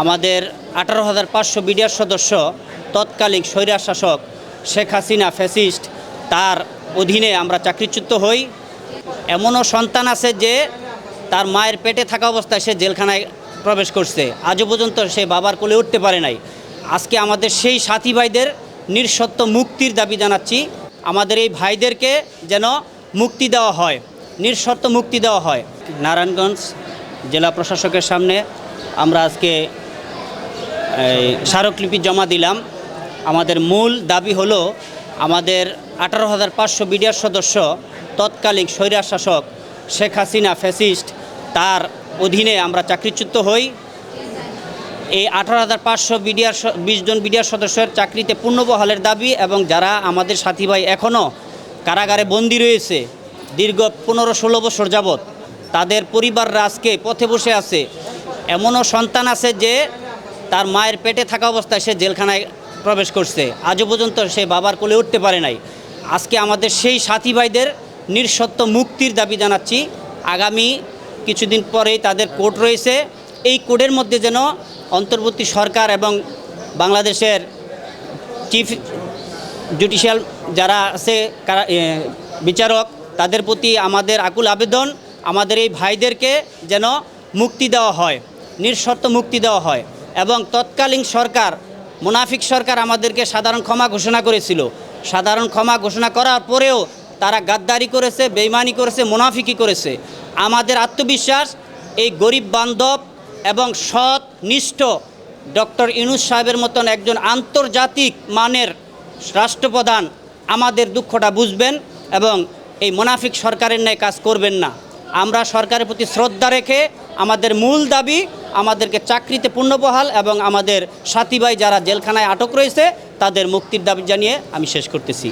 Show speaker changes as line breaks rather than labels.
আমাদের আঠারো হাজার পাঁচশো বিডিআর সদস্য তৎকালীন স্বৈরার শাসক শেখ হাসিনা ফ্যাসিস্ট, তার অধীনে আমরা চাকরিচ্যুত হই। এমনও সন্তান আছে যে তার মায়ের পেটে থাকা অবস্থায় সে জেলখানায় প্রবেশ করছে। আজও পর্যন্ত সে বাবার কোলে উঠতে পারে নাই। আজকে আমাদের সেই সাথী ভাইদের নিঃসত্ব মুক্তির দাবি জানাচ্ছি। আমাদের এই ভাইদেরকে যেন মুক্তি দেওয়া হয় নিঃশর্ত মুক্তি দেওয়া হয়। নারায়ণগঞ্জ জেলা প্রশাসকের সামনে আমরা আজকে স্মারকলিপি জমা দিলাম। আমাদের মূল দাবি হলো আমাদের আঠারো হাজার পাঁচশো বিডিআর সদস্য, তৎকালীন স্বৈরার শাসক শেখ হাসিনা ফ্যাসিস্ট, তার অধীনে আমরা চাকরিচ্যুত হই। এই আঠারো হাজার পাঁচশো বিডিআর বিশ জন বিডিআর সদস্যের চাকরিতে পূর্ণবহালের দাবি এবং যারা আমাদের সাথী ভাই এখনও কারাগারে বন্দী রয়েছে, দীর্ঘ পনেরো ষোলো বছর যাবৎ, তাদের পরিবাররা আজকে পথে বসে আছে। এমনও সন্তান আছে যে তার মায়ের পেটে থাকা অবস্থায় সে জেলখানায় প্রবেশ করছে। আজও পর্যন্ত সে বাবার কোলে উঠতে পারে নাই। আজকে আমাদের সেই সাথী ভাইদের নিঃসত্ব মুক্তির দাবি জানাচ্ছি। আগামী কিছুদিন পরেই তাদের কোর্ট রয়েছে। এই কোর্টের মধ্যে যেন অন্তর্বর্তী সরকার এবং বাংলাদেশের চিফ জুডিশিয়াল যারা আছে বিচারক, তাদের প্রতি আমাদের আকুল আবেদন, আমাদের এই ভাইদেরকে যেন মুক্তি দেওয়া হয় নিঃশর্ত মুক্তি দেওয়া হয়। এবং তৎকালীন সরকার, মুনাফিক সরকার আমাদেরকে সাধারণ ক্ষমা ঘোষণা করেছিল। সাধারণ ক্ষমা ঘোষণা করার পরেও তারা গাদ্দারি করেছে, বেইমানি করেছে মুনাফিকি করেছে। আমাদের আত্মবিশ্বাস, এই গরিব বান্ধব এবং সৎ নিষ্ঠ ডক্টর ইনুস সাহেবের মতন একজন আন্তর্জাতিক মানের রাষ্ট্রপ্রধান আমাদের দুঃখটা বুঝবেন এবং এই মুনাফিক সরকারের ন্যায় কাজ করবেন না। আমরা সরকারের প্রতি শ্রদ্ধা রেখে আমাদের মূল দাবি আমাদেরকে চাকরিতে পূর্ণবহাল এবং আমাদের সাথী ভাই যারা জেলখানায় আটক রয়েছে, তাদের মুক্তির দাবি জানিয়ে আমি শেষ করতেছি।